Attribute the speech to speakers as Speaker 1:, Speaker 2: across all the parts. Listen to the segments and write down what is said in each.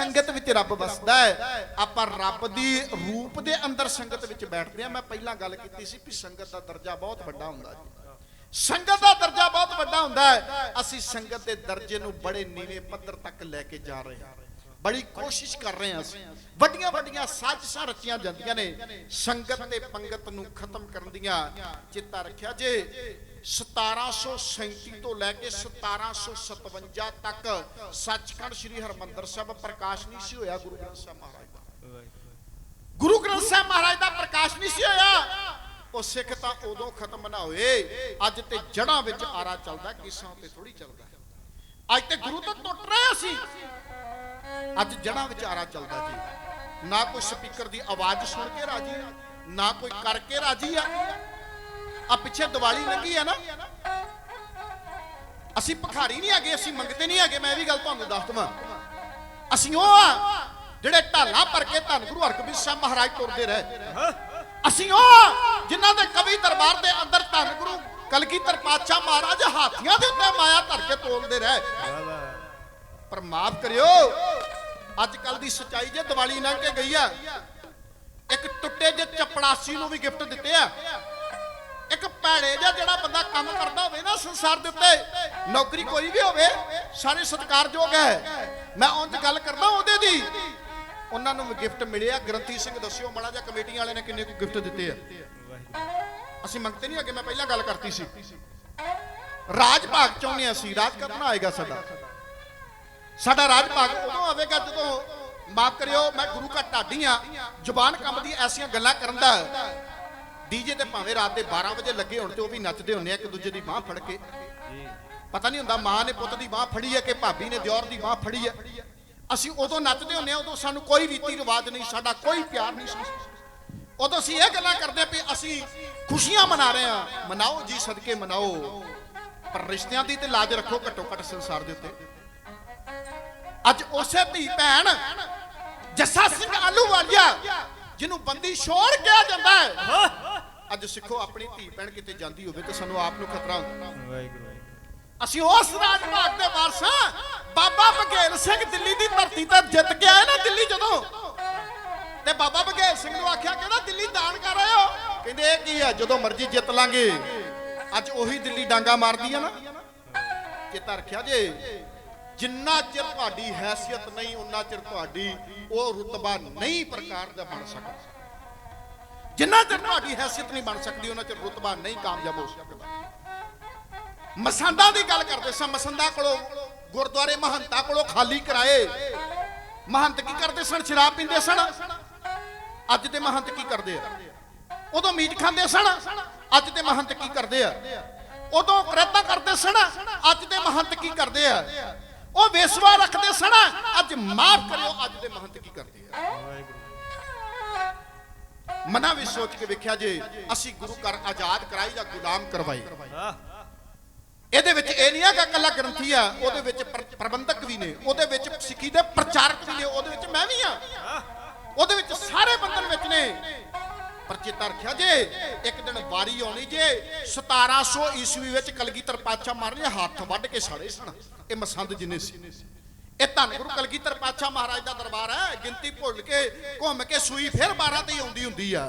Speaker 1: ਸੰਗਤ ਵਿੱਚ ਰੱਬ ਵਸਦਾ ਹੈ। ਆਪਾਂ ਰੱਬ ਦੀ ਰੂਪ ਦੇ ਅੰਦਰ ਸੰਗਤ ਵਿੱਚ ਬੈਠਦੇ ਆ ਮੈਂ ਪਹਿਲਾਂ ਗੱਲ ਕੀਤੀ ਸੀ ਵੀ ਸੰਗਤ ਦਾ ਦਰਜਾ ਬਹੁਤ ਵੱਡਾ ਹੁੰਦਾ ਜੀ। ਸੰਗਤ ਦਾ ਦਰਜਾ ਬਹੁਤ ਵੱਡਾ ਹੁੰਦਾ ਹੈ। ਅਸੀਂ ਸੰਗਤ ਦੇ ਦਰਜੇ ਨੂੰ ਬੜੇ ਨੀਵੇਂ ਪੱਧਰ ਤੱਕ ਲੈ ਕੇ ਜਾ ਰਹੇ ਹਾਂ। ਬੜੀ ਕੋਸ਼ਿਸ਼ ਕਰ ਰਹੇ ਹਾਂ ਅਸੀਂ। ਵੱਡੀਆਂ ਵੱਡੀਆਂ ਸਾਜ਼ਿਸ਼ਾਂ ਰਚੀਆਂ ਜਾਂਦੀਆਂ ਨੇ। ਸੰਗਤ ਤੇ ਪੰਗਤ ਨੂੰ ਖਤਮ ਕਰਨ ਦੀਆਂ ਚਿੱਤਾ ਰੱਖਿਆ ਜੇ। 1737 ਤੋਂ ਲੈ ਕੇ 1757 ਤੱਕ ਸੱਚਖੰਡ ਸ੍ਰੀ ਹਰਮੰਦਰ ਸਾਹਿਬ ਪ੍ਰਕਾਸ਼ ਨਹੀਂ ਸੀ ਹੋਇਆ, ਗੁਰੂ ਗ੍ਰੰਥ ਸਾਹਿਬ ਮਹਾਰਾਜ ਦਾ। ਗੁਰੂ ਗ੍ਰੰਥ ਸਾਹਿਬ ਮਹਾਰਾਜ ਦਾ ਪ੍ਰਕਾਸ਼ ਨਹੀਂ ਸੀ ਹੋਇਆ। ਉਹ ਸਿੱਖ ਤਾਂ ਉਦੋਂ ਖਤਮ ਨਾ ਹੋਏ। ਅੱਜ ਤੇ ਜੜਾਂ ਵਿੱਚ ਆਰਾ ਚੱਲਦਾ, ਕਿਸਾਂ ਤੇ ਥੋੜੀ ਚੱਲਦਾ। ਅੱਜ ਤੇ ਗੁਰੂ ਤੋਂ ਟੁੱਟ ਰਹੇ ਅਸੀਂ ਅੱਜ ਜੜਾਂ ਵਿਚਾਰਾ ਚੱਲਦਾ ਜੀ। ਨਾ ਕੋਈ ਸਪੀਕਰ ਦੀ ਆਵਾਜ਼ ਸੁਣ ਕੇ ਰਾਜੀ ਨਾ ਕੋਈ ਕਰਕੇ ਰਾਜੀ ਆ। ਆ ਪਿੱਛੇ ਦੀਵਾਲੀ ਲੰਗੀ ਆ ਨਾ। ਅਸੀਂ ਭਖਾਰੀ ਨਹੀਂ ਹੈਗੇ, ਅਸੀਂ ਮੰਗਤੇ ਨਹੀਂ ਹੈਗੇ, ਮੈਂ ਇਹ ਵੀ ਗੱਲ ਤੁਹਾਨੂੰ ਦੱਸ ਦਵਾਂ। ਅਸੀਂ ਉਹ ਆ, ਜਿਹੜੇ ਢਾਲਾਂ ਭਰ ਕੇ ਧੰਨ ਗੁਰੂ ਹਰਗੋਬਿੰਦ ਸਾਹਿਬ ਮਹਾਰਾਜ ਤੁਰਦੇ ਰਹੇ। ਅਸੀਂ ਉਹ ਆ, ਜਿਨ੍ਹਾਂ ਦੇ ਕਵੀ ਦਰਬਾਰ ਦੇ ਅੰਦਰ ਧੰਨ ਗੁਰੂ ਕਲਗੀਧਰ ਪਾਤਸ਼ਾਹ ਮਹਾਰਾਜ ਹਾਥੀਆਂ ਦੇ ਉੱਤੇ ਮਾਇਆ ਧਰ ਕੇ ਤੋਲਦੇ ਰਹੇ। ਪਰ ਮਾਫ ਕਰਿਓ, ਅੱਜ ਕੱਲ ਦੀ ਸਚਾਈ ਜੇ ਦੀਵਾਲੀ ਲੰਘ ਕੇ ਗਈ ਆ, ਇੱਕ ਟੁੱਟੇ ਜੇ ਚਪੜਾਸੀ ਨੂੰ ਵੀ ਗਿਫਟ ਦਿੱਤੇ ਆ। ਇੱਕ ਭੈੜੇ ਜਿਹਾ ਜਿਹੜਾ ਬੰਦਾ ਕੰਮ ਕਰਦਾ ਹੋਵੇ ਨਾ ਸੰਸਾਰ ਦੇ ਉੱਤੇ, ਨੌਕਰੀ ਕੋਈ ਵੀ ਹੋਵੇ, ਸਾਰੇ ਸਤਿਕਾਰਯੋਗ ਹੈ। ਮੈਂ ਉਂਝ ਗੱਲ ਕਰਦਾ ਉਹਦੇ ਦੀ, ਉਹਨਾਂ ਨੂੰ ਗਿਫਟ ਮਿਲਿਆ। ਗ੍ਰੰਥੀ ਸਿੰਘ ਦੱਸਿਓ, ਮਾੜਾ ਜਿਹਾ ਕਮੇਟੀ ਵਾਲੇ ਨੇ ਕਿੰਨੇ ਕੁ ਗਿਫਟ ਦਿੱਤੇ ਆ। ਅਸੀਂ ਮੰਗਤੇ ਨਹੀਂ, ਅੱਗੇ ਮੈਂ ਪਹਿਲਾਂ ਗੱਲ ਕਰਤੀ ਸੀ। ਰਾਜ ਭਾਗ ਚਾਹੁੰਦੇ ਹਾਂ ਅਸੀਂ, ਰਾਜ ਕਰਨਾ ਆਏਗਾ ਸਾਡਾ। ਸਾਡਾ ਰਾਜ ਭਾਗ ਉਦੋਂ ਆਵੇਗਾ ਜਦੋਂ, ਮਾਫ ਕਰਿਓ, ਮੈਂ ਗੁਰੂ ਘਰ ਢਾਡੀ ਆ ਜ਼ੁਬਾਨ ਕੰਮ ਦੀ ਐਸੀਆਂ ਗੱਲਾਂ ਕਰਨ ਦਾ। ਡੀਜੇ ਤੇ ਭਾਵੇਂ ਰਾਤ ਦੇ 12 ਵਜੇ ਲੱਗੇ ਹੋਣ ਤੇ ਉਹ ਵੀ ਨੱਚਦੇ ਹੁੰਦੇ ਆ, ਇੱਕ ਦੂਜੇ ਦੀ ਬਾਹ ਫੜ ਕੇ। ਪਤਾ ਨਹੀਂ ਹੁੰਦਾ ਮਾਂ ਨੇ ਪੁੱਤ ਦੀ ਬਾਹ ਫੜੀ ਹੈ ਕਿ ਭਾਬੀ ਨੇ ਦਿਓਰ ਦੀ ਬਾਹ ਫੜੀ ਹੈ। ਅਸੀਂ ਉਦੋਂ ਨੱਚਦੇ ਹੁੰਦੇ ਆ ਉਦੋਂ ਸਾਨੂੰ ਕੋਈ ਰੀਤੀ ਰਿਵਾਜ ਨਹੀਂ, ਸਾਡਾ ਕੋਈ ਪਿਆਰ ਨਹੀਂ ਸੀ। ਉਦੋਂ ਅਸੀਂ ਇਹ ਗੱਲਾਂ ਕਰਦੇ ਵੀ ਅਸੀਂ ਖੁਸ਼ੀਆਂ ਮਨਾ ਰਹੇ ਆ ਮਨਾਓ ਜੀ ਸਦਕੇ ਮਨਾਓ। ਪਰ ਰਿਸ਼ਤਿਆਂ ਦੀ ਤੇ ਲਾਜ ਰੱਖੋ ਘੱਟੋ ਘੱਟ ਸੰਸਾਰ ਦੇ ਉੱਤੇ। ਅੱਜ ਉਸੇ ਧੀ ਭੈਣ ਜੱਸਾ ਸਿੰਘ ਆਲੂ ਵਾਲੀਆ ਜਿਹਨੂੰ ਬੰਦੀ ਛੋੜ ਕਿਹਾ ਜਾਂਦਾ ਹੈ। ਅੱਜ ਸਿੱਖੋ ਆਪਣੀ ਧੀ ਭੈਣ ਕਿਤੇ ਜਾਂਦੀ ਹੋਵੇ ਤੇ ਸਾਨੂੰ ਆਪ ਨੂੰ ਖਤਰਾ ਹੁੰਦਾ।
Speaker 2: ਵਾਹਿਗੁਰੂ।
Speaker 1: ਅਸੀਂ ਉਸ ਰਾਜ ਭਾਗ ਦੇ ਵਾਰਸ ਬਾਬਾ ਬਘੇਲ ਸਿੰਘ ਦਿੱਲੀ ਦੀ ਧਰਤੀ ਤੇ ਜਿੱਤ ਕੇ ਆਏ ਨਾ ਦਿੱਲੀ ਜਦੋਂ? ਤੇ ਬਾਬਾ ਬਘੇਲ ਸਿੰਘ ਨੂੰ ਆਖਿਆ ਕਿਹੜਾ ਦਿੱਲੀ ਦਾਨ ਕਰ ਰਹੇ ਹੋ ਕਹਿੰਦੇ ਇਹ ਕੀ ਹੈ? ਜਦੋਂ ਮਰਜ਼ੀ ਜਿੱਤ ਲਾਂਗੇ। ਅੱਜ ਉਹੀ ਦਿੱਲੀ ਡਾਂਗਾ ਮਾਰਦੀ ਆ ਨਾ। ਚੇਤਾ ਰੱਖਿਆ ਜੇ। ਜਿੰਨਾ ਚਿਰ ਤੁਹਾਡੀ ਹੈਸੀਅਤ ਨਹੀਂ, ਉਨਾ ਚਿਰ ਤੁਹਾਡੀ ਉਹ ਰੁਤਬਾ ਨਹੀਂ ਪ੍ਰਕਾਰ ਦਾ ਬਣ ਸਕਦਾ। ਜਿੰਨਾ ਚਿਰ ਤੁਹਾਡੀ ਹੈਸੀਅਤ ਨਹੀਂ ਬਣ ਸਕਦੀ ਉਹਨਾਂ ਚਿਰ ਰੁਤਬਾ ਨਹੀਂ ਕਾਮਯਾਬ ਹੋ ਸਕਦਾ। ਮਸੰਦਾਂ ਦੀ ਗੱਲ ਕਰਦੇ ਸਾਂ। ਮਸੰਦਾਂ ਕੋਲੋਂ ਗੁਰਦੁਆਰੇ ਮਹੰਤਾਂ ਕੋਲੋਂ ਖਾਲੀ ਕਰਾਏ। ਮਹੰਤ ਕੀ ਕਰਦੇ ਸਨ? ਸ਼ਰਾਬ ਪੀਂਦੇ ਸਨ। ਅੱਜ ਦੇ ਮਹੰਤ ਕੀ ਕਰਦੇ ਆ? ਉਦੋਂ ਮੀਟ ਖਾਂਦੇ ਸਨ, ਅੱਜ ਦੇ ਮਹੰਤ ਕੀ ਕਰਦੇ ਆ? ਉਦੋਂ ਕਰਤਾ ਕਰਦੇ ਸਨ, ਅੱਜ ਦੇ ਮਹੰਤ ਕੀ ਕਰਦੇ ਆ? ਉਹ ਵੇਸਵਾ ਰੱਖਦੇ ਸਨ, ਅੱਜ ਮਾਫ ਕਰਿਓ, ਅੱਜ ਦੇ ਮਹੰਤ ਕੀ ਕਰਦੇ ਆ? ਮਨਾਂ ਵਿੱਚ ਸੋਚ ਕੇ ਵੇਖਿਆ ਜੇ, ਅਸੀਂ ਗੁਰੂ ਘਰ ਆਜ਼ਾਦ ਕਰਾਈ ਜਾਂ ਗੁਲਾਮ ਕਰਵਾਈ। ਇਹਦੇ ਵਿੱਚ ਇਹ ਨਹੀਂ ਹੈਗਾ ਕੱਲਾ ਗ੍ਰੰਥੀ ਆ, ਉਹਦੇ ਵਿੱਚ ਪ੍ਰਬੰਧਕ ਵੀ ਨੇ, ਉਹਦੇ ਵਿੱਚ ਸਿੱਖੀ ਦੇ ਪ੍ਰਚਾਰਕ ਵੀ ਨੇ, ਉਹਦੇ ਵਿੱਚ ਮੈਂ ਵੀ ਆ। ਉਹਦੇ ਵਿੱਚ ਸਾਰੇ ਬੰਧਨ ਵਿੱਚ ਨੇ। ਪਰ ਚੇਤਾ ਰੱਖਿਆ ਜੇ, ਇੱਕ ਦਿਨ ਵਾਰੀ ਆਉਣੀ ਜੇ 1700 ਈਸਵੀ ਵਿੱਚ ਕਲਗੀਧਰ ਪਾਤਸ਼ਾਹ ਮਹਾਰਾਜ ਹੱਥ ਵੱਢ ਕੇ ਸਾੜੇ ਸਨ। ਇਹ ਮਸੰਦ ਜਿੰਨੇ ਸੀ। ਇਹ ਧੰਨ ਗੁਰੂ ਕਲਗੀਧਰ ਪਾਤਸ਼ਾਹ ਮਹਾਰਾਜ ਦਾ ਦਰਬਾਰ ਹੈ, ਗਿਣਤੀ ਭੁੱਲ ਕੇ ਘੁੰਮ ਕੇ ਸੂਈ ਫਿਰ 12 ਤੇ ਆਉਂਦੀ ਹੁੰਦੀ ਆ।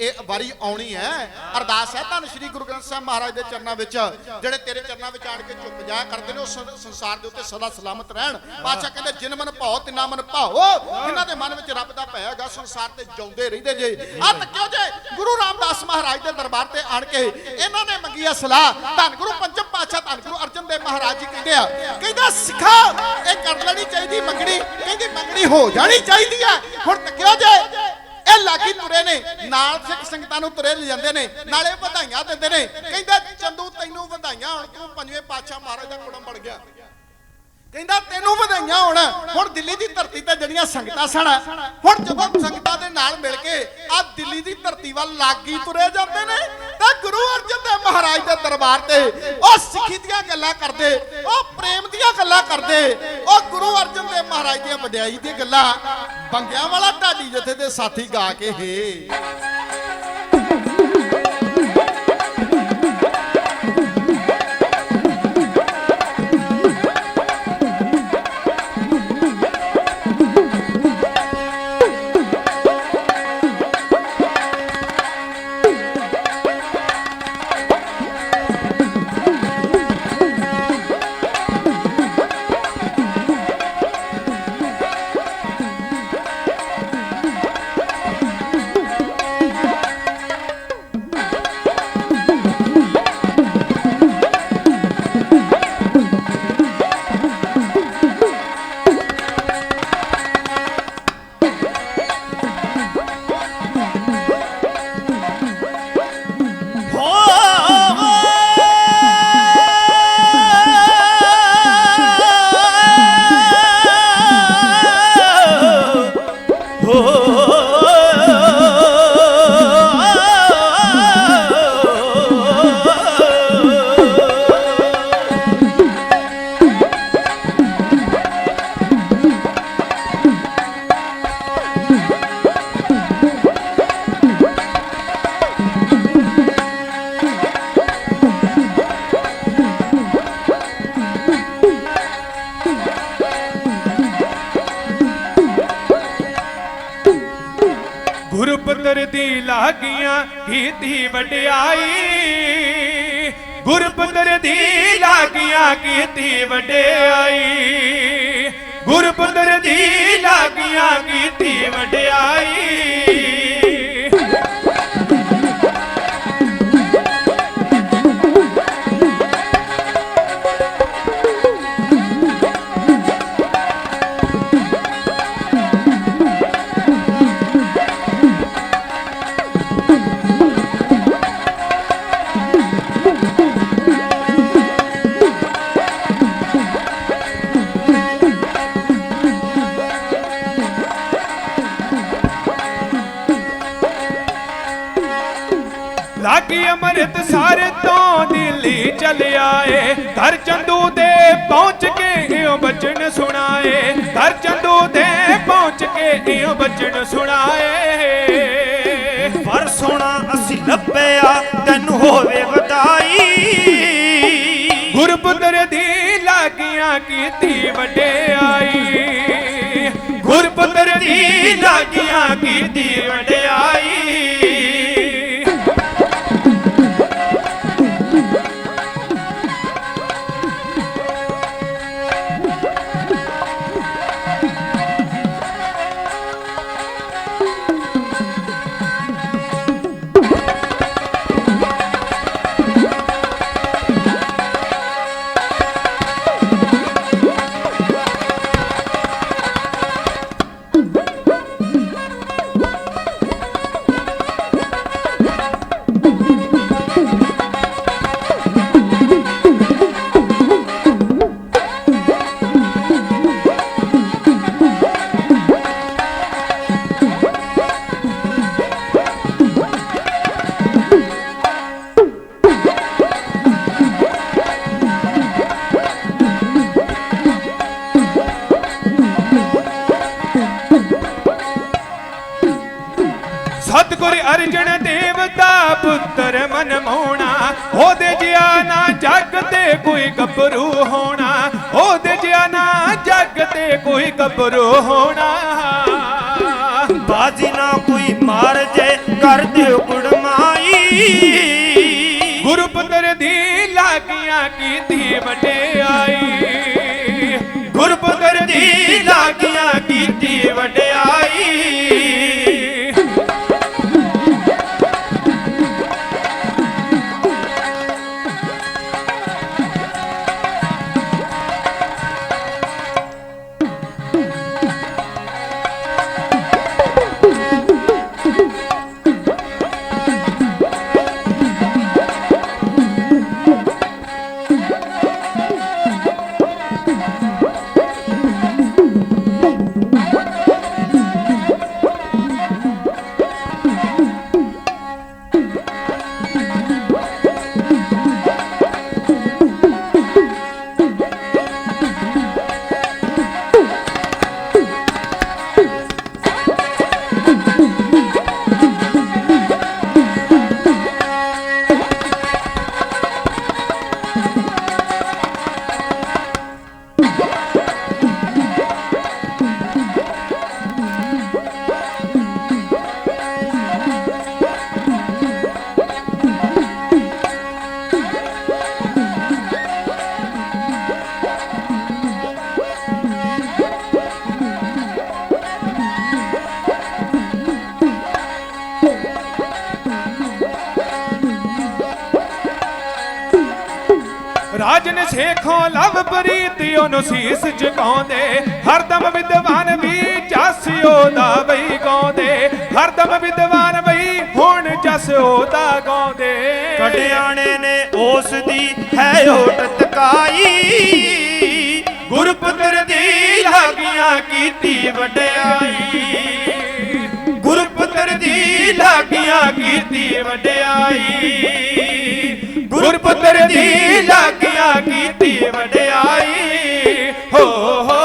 Speaker 1: ਇਹ ਵਾਰੀ ਆਉਣੀ ਹੈ। ਅਰਦਾਸ ਹੈ ਧੰਨ ਸ਼੍ਰੀ ਗੁਰੂ ਗ੍ਰੰਥ ਸਾਹਿਬ ਮਹਾਰਾਜ ਦੇ ਚਰਨਾਂ ਵਿੱਚ, ਜਿਹੜੇ ਤੇਰੇ ਚਰਨਾਂ ਵਿੱਚ ਆਣ ਕੇ ਝੁਕ ਜਾਇਆ ਕਰਦੇ ਨੇ, ਉਹ ਸੰਸਾਰ ਦੇ ਉੱਤੇ ਸਦਾ ਸਲਾਮਤ ਰਹਿਣ। ਪਾਤਸ਼ਾਹ ਕਹਿੰਦੇ, ਜਿਨ ਮਨ ਭਾਉ ਤਿੰਨਾ ਮਨ ਭਾਓ, ਇਹਨਾਂ ਦੇ ਮਨ ਵਿੱਚ ਰੱਬ ਦਾ ਭੈ ਹੈਗਾ, ਸੰਸਾਰ ਤੇ ਜਿਉਂਦੇ ਰਹਿੰਦੇ ਜੇ। ਆ ਤੱਕਿਓ ਜੇ? ਗੁਰੂ ਰਾਮਦਾਸ ਮਹਾਰਾਜ ਦੇ ਦਰਬਾਰ ਤੇ ਆਣ ਕੇ ਇਹਨਾਂ ਨੇ ਮੰਗੀ ਆ ਸਲਾਹ। ਧੰਨ ਗੁਰੂ ਪੰਚਮ ਪਾਤਸ਼ਾਹ ਧੰਨ ਮਹਾਰਾਜ ਜੀ ਕਹਿੰਦੇ ਆ, ਕਹਿੰਦਾ, ਸਿੱਖਾ, ਇਹ ਕਰ ਲੈਣੀ ਚਾਹੀਦੀ ਮੰਗਣੀ, ਕਹਿੰਦੀ, ਮੰਗਣੀ ਹੋ ਜਾਣੀ ਚਾਹੀਦੀ ਆ। ਹੁਣ ਤੱਕਿਓ ਜੇ, ਇਹ ਲਾਗੀ ਤੁਰੇ ਨੇ, ਨਾਲ ਸਿੱਖ ਸੰਗਤਾਂ ਨੂੰ ਤੁਰੇ ਲੈ ਜਾਂਦੇ ਨੇ, ਨਾਲੇ ਵਧਾਈਆਂ ਦਿੰਦੇ ਨੇ। ਕਹਿੰਦਾ, ਚੰਦੂ ਤੈਨੂੰ ਵਧਾਈਆਂ, ਹੁਣ ਤੂੰ ਪੰਜਵੇਂ ਪਾਤਸ਼ਾਹ ਮਹਾਰਾਜ ਦਾ ਕੁੜਮ ਬਣ ਗਿਆ। ਕਹਿੰਦਾ ਤੈਨੂੰ ਹੁਣ ਹੁਣ ਦਿੱਲੀ ਦੀ ਧਰਤੀ ਤੇ ਜਿਹੜੀਆਂ ਸੰਗਤਾਂ ਸਨ, ਹੁਣ ਜਦੋਂ ਸੰਗਤਾਂ ਦੇ ਨਾਲ ਮਿਲ ਕੇ ਆ ਦਿੱਲੀ ਦੀ ਧਰਤੀ ਵੱਲ ਲਾਗੀ ਤੁਰੇ ਜਾਂਦੇ ਨੇ, ਤਾਂ ਗੁਰੂ ਅਰਜਨ ਦੇਵ ਮਹਾਰਾਜ ਦੇ ਦਰਬਾਰ ਤੇ ਉਹ ਸਿੱਖੀ ਦੀਆਂ ਗੱਲਾਂ ਕਰਦੇ, ਉਹ ਪ੍ਰੇਮ ਦੀਆਂ ਗੱਲਾਂ ਕਰਦੇ, ਉਹ ਗੁਰੂ ਅਰਜਨ ਦੇਵ ਮਹਾਰਾਜ ਦੀਆਂ ਵਡਿਆਈ ਦੀਆਂ ਗੱਲਾਂ ਬੰਗਿਆਂ ਵਾਲਾ ਢਾਡੀ ਜਥੇ ਦੇ ਸਾਥੀ ਗਾ ਕੇ ਹੇ।
Speaker 2: ਗੁਰਪੁੱਤਰ ਦੀ ਲਾਗੀਆਂ ਕੀਤੀ ਵਡਿਆਈ। ਗੁਰਪੁੱਤਰ ਦੀ ਲਾਗੀਆਂ ਕੀਤੀ ਵਡਿਆਈ। ਗੁਰਪੁੱਤਰ ਦੀ ਲਾਗੀਆਂ ਕੀਤੀ ਲਾਗੀ ਅੰਮ੍ਰਿਤ ਤੋਂ ਦਿੱਲੀ ਚਲਿਆ ਏ ਧਰ ਚੰਦੂ ਦੇ ਪਹੁੰਚ ਕੇ ਇਹੋ ਬਚਨ ਸੁਣਾਏ। ਧਰ ਚੰਦੂ ਦੇ ਪਹੁੰਚ ਕੇ ਇਹੋ ਬਚਨ ਸੁਣਾਏ।
Speaker 3: ਪਰ ਸੋਹਣਾ ਅਸੀਂ ਲੱਭਿਆ, ਤੈਨੂੰ ਹੋਵੇ ਵਧਾਈ।
Speaker 2: ਗੁਰਪੁੱਤਰ ਦੀ ਲਾਗੀਆਂ ਕੀਤੀ ਵਡਿਆਈ। ਗੁਰਪੁੱਤਰ ਦੀ ਲਾਗੀਆਂ ਕੀਤੀ ਵਡਿਆਈ। ਪੁੱਤਰ ਮਨ ਮੋਣਾ ਉਹਦੇ ਜਿਆ ਨਾ ਜੱਗ ਤੇ ਕੋਈ ਗੱਭਰੂ ਹੋਣਾ ਉਹਦੇ ਜਿਆ ਨਾ ਜੱਗ ਤੇ ਕੋਈ ਗੱਭਰੂ ਹੋਣਾ।
Speaker 3: ਬਾਜੀ ਨਾ ਕੋਈ ਮਾਰ ਜੇ ਕਰ ਦਿਓ ਕੁੜਮਾਈ
Speaker 2: ਗੁਰਪੁੱਤਰ ਦੀ ਲਾਗੀਆਂ ਕੀਤੀ ਵਡਿਆਈ। ਰਾਜਨ ਸੇਖੋਂ ਲਵ ਪ੍ਰੀਤੀ, ਉਹਨੂੰ ਸੀਸ ਝੁਕਾਉਂਦੇ ਹਰਦਮ ਵਿਦਵਾਨ ਵੀ ਜਸ ਦਾ ਬਈ ਗਾਉਂਦੇ। ਹਰਦਮ ਵਿਦਵਾਨ ਬਈ ਹੁਣ ਜਸ ਦਾ ਗਾਉਂਦੇ।
Speaker 3: ਕਟਿਆਣੇ ਨੇ ਉਸ ਦੀ ਹੈ ਓਟ ਤਕਾਈ।
Speaker 2: ਗੁਰਪੁੱਤਰ ਦੀ ਲਾਗੀਆਂ ਕੀਤੀ ਵਡਿਆਈ। ਦੀ ਲਾਗੀਆਂ ਕੀਤੀ ਵਡਿਆਈ। ਗੁਰਪੁੱਤਰ ਦੀ ਲਾਗੀਆਂ ਕੀਤੀ ਵਡਿਆਈ। ਹੋ ਹੋ